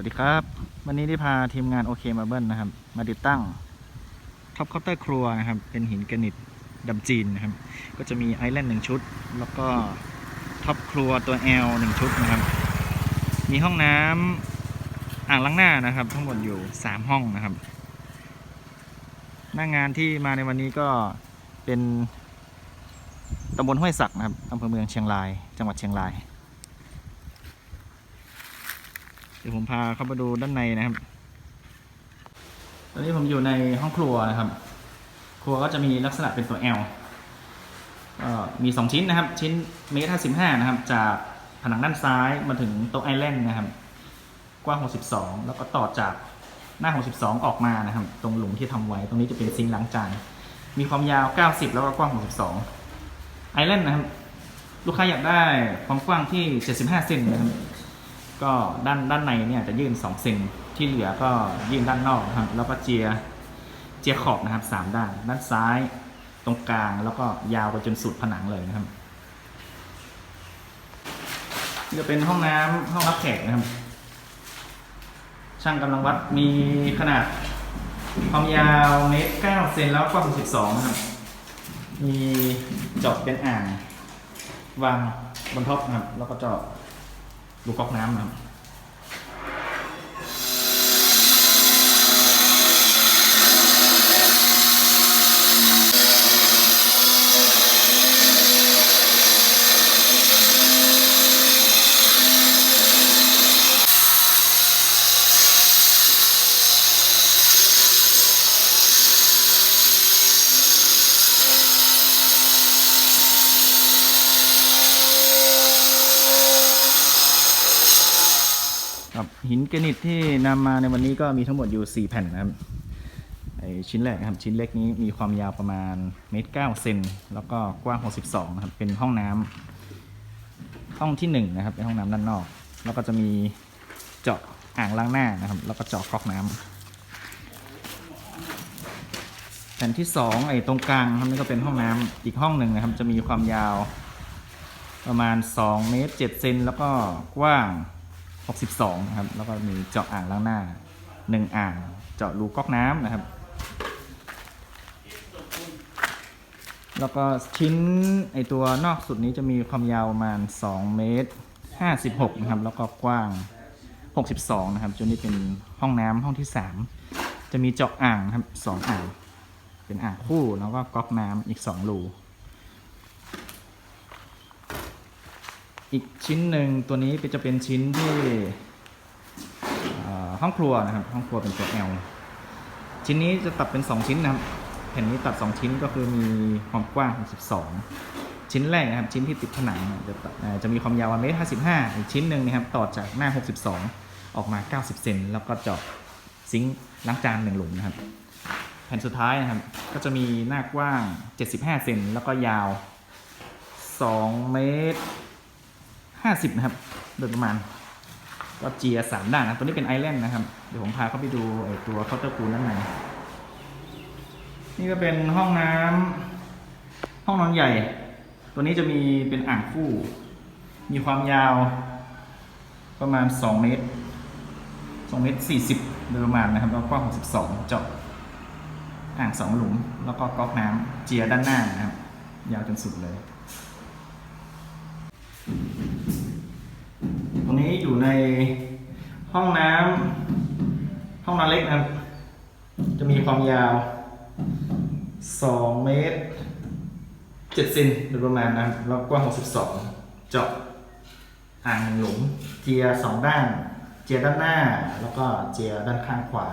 วัสดีครับ วันนี้ได้พาทีมงานโอเคมาเบิลนะครับ มาติดตั้งท็อปเคาน์เตอร์ครัวนะครับ เป็นหินแกรนิตดำจีนนะครับ ก็จะมีไอแลนด์หนึ่งชุด แล้วก็ท็อปครัวตัว L หนึ่งชุดนะครับ มีห้องน้ำอ่างล้างหน้านะครับ ทั้งหมดอยู่3ห้องนะครับ หน้างานที่มาในวันนี้ก็เป็นตำบลห้วยศักนะครับอำเภอเมืองเชียงราย จังหวัดเชียงราย เดี๋ยวผมพาเข้ามาดูด้านในนะครับ ตอนนี้ผมอยู่ในห้องครัวนะครับ ครัวก็จะมีลักษณะเป็นตัว L ก็มี 2 ชิ้นนะครับ ชิ้นเมตรห้าสิบห้านะครับ จากผนังด้านซ้ายมาถึงโต๊ะไอแลนด์นะครับ กว้าง 62 แล้วก็ต่อจากหน้า 62 ออกมานะครับ ตรงหลุมที่ทำไว้ ตรงนี้จะเป็นซิงค์ล้างจาน มีความยาว 90 แล้วก็กว้าง 62 ไอแลนด์นะครับ ลูกค้าอยากได้ความกว้างที่ 75 เซนนะครับ ก็ด้านด้านในเนี่ยจะยื่น2เซนที่เหลือก็ยื่นด้านนอกนะครับแล้วก็เจียเจียขอบนะครับสามด้าน ด้านซ้ายตรงกลางแล้วก็ยาวไปจนสุดผนังเลยนะครับนี่จะเป็นห้องน้ำห้องรับแขกนะครับ ช่างกำลังวัดมีขนาดความยาวเมตรเก้าเซนแล้วกว้างสิบสองนะครับ มีเจาะเป็นอ่าง วางบนท็อปนะครับ แล้วก็เจาะ ลูกก๊อ ครับหินแกรนิตที่นำมาในวันนี้ก็มีทั้งหมดอยู่ 4 แผ่นนะครับไอชิ้นแรกนะครับชิ้นเล็กนี้มีความยาวประมาณเมตรเก้าเซนแล้วก็กว้าง 62 นะครับ เป็นห้องน้ำห้องที่1นะครับเป็นห้องน้ำด้านนอก แล้วก็จะมีเจาะอ่างล้างหน้านะครับ แล้วก็เจาะก๊อกน้ำแผ่นที่ 2 ไอ้ตรงกลางครับนี่ก็เป็นห้องน้ำอีกห้องหนึ่งนะครับ จะมีความยาวประมาณ2เมตร7เซนแล้วก็กว้าง 62นะครับแล้วก็มีเจาะอ่างล้างหน้า 1 อ่าง เจาะรูก๊อกน้ำนะครับ แล้วก็ชิ้นไอตัวนอกสุดนี้จะมีความยาวประมาณ 2 เมตร 56 นะครับ แล้วก็กว้าง 62 นะครับจนนี้เป็นห้องน้ำห้องที่ 3 จะมีเจาะอ่างครับ 2 อ่าง เป็นอ่างคู่แล้วก็ก๊อกน้ำอีก 2 รู อีกชิ้นหนึ่งตัวนี้เป็นจะเป็นชิ้นที่ห้องครัวนะครับห้องครัวเป็นตัว L ชิ้นนี้จะตัดเป็น 2 ชิ้นนะครับแผ่นนี้ตัด 2 ชิ้นก็คือมีความกว้าง62ชิ้นแรกนะครับ ชิ้นที่ติดผนังจะจะมีความยาวเมตร55 อีกชิ้นหนึ่งนะครับต่อจากหน้า 62 ออกมา 90 เซนแล้วก็เจาะซิงค์ล้างจานหนึ่งหลุมนะครับ แผ่นสุดท้ายนะครับก็จะมีหน้ากว้าง 75 เซนแล้วก็ยาว 2 เมตร ห้าสิบนะครับ โดยประมาณก็เจียสามด้านนะตัวนี้เป็นไอแลนด์นะครับ เดี๋ยวผมพาเขาไปดูไอตัวเคาน์เตอร์ปูลด้านในนี่ก็เป็นห้องน้ำห้องนอนใหญ่ ตัวนี้จะมีเป็นอ่างคู่ มีความยาว ประมาณ 2 เมตร2เมตร40โดยประมาณนะครับ แล้วกว้าง62 เจาะอ่าง 2 หลุม แล้วก็ก๊อกน้ำเจียด้านหน้านะครับ ยาวจนสุดเลย ตรงนี้ อยู่ในห้องน้ำห้องน้ำเล็กนะครับ จะมีความยาว2เมตร7เซนโดยประมาณนะแล้วกว้าง62 เจาะอ่างหนึ่งหลุม เจียสองด้าน เจียด้านหน้า แล้วก็เจียด้านข้างขวา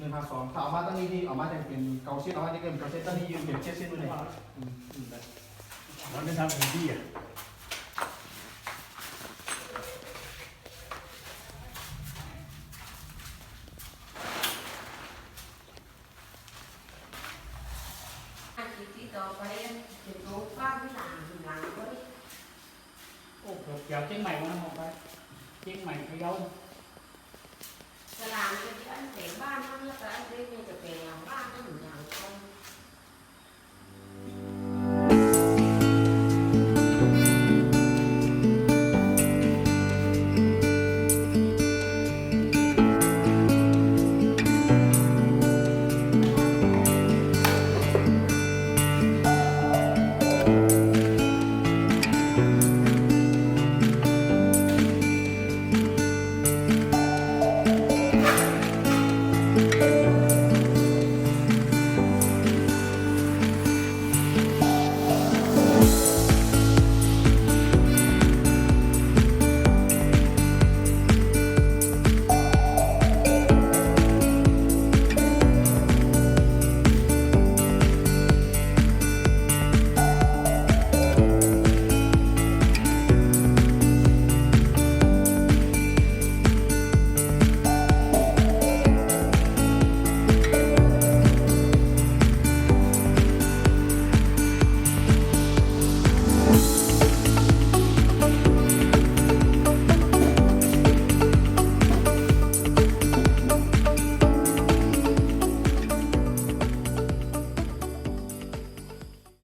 นึ่งพันสองถ้าเอามาตั้งนี้ที่เอามาแต่เป็นเกาเส้นเอามาที่เกินเกาเส้นตั้งนี้ยืนเก็บเช็ดเส้นด้วยเลยอืมอืมได้มันจะทำเป็นที่อะอันที่ที่ต่อไปจะโตฟ้าไม่หลังหลังก็โอ้โหเดี๋ยวเชียงใหม่มันออกไปเชียงใหม่พะเยาส ลามจะที่อันเสบ้านนั่นแล้วก็อันเล็กจะเป็นบ้านนั่นอย่างคน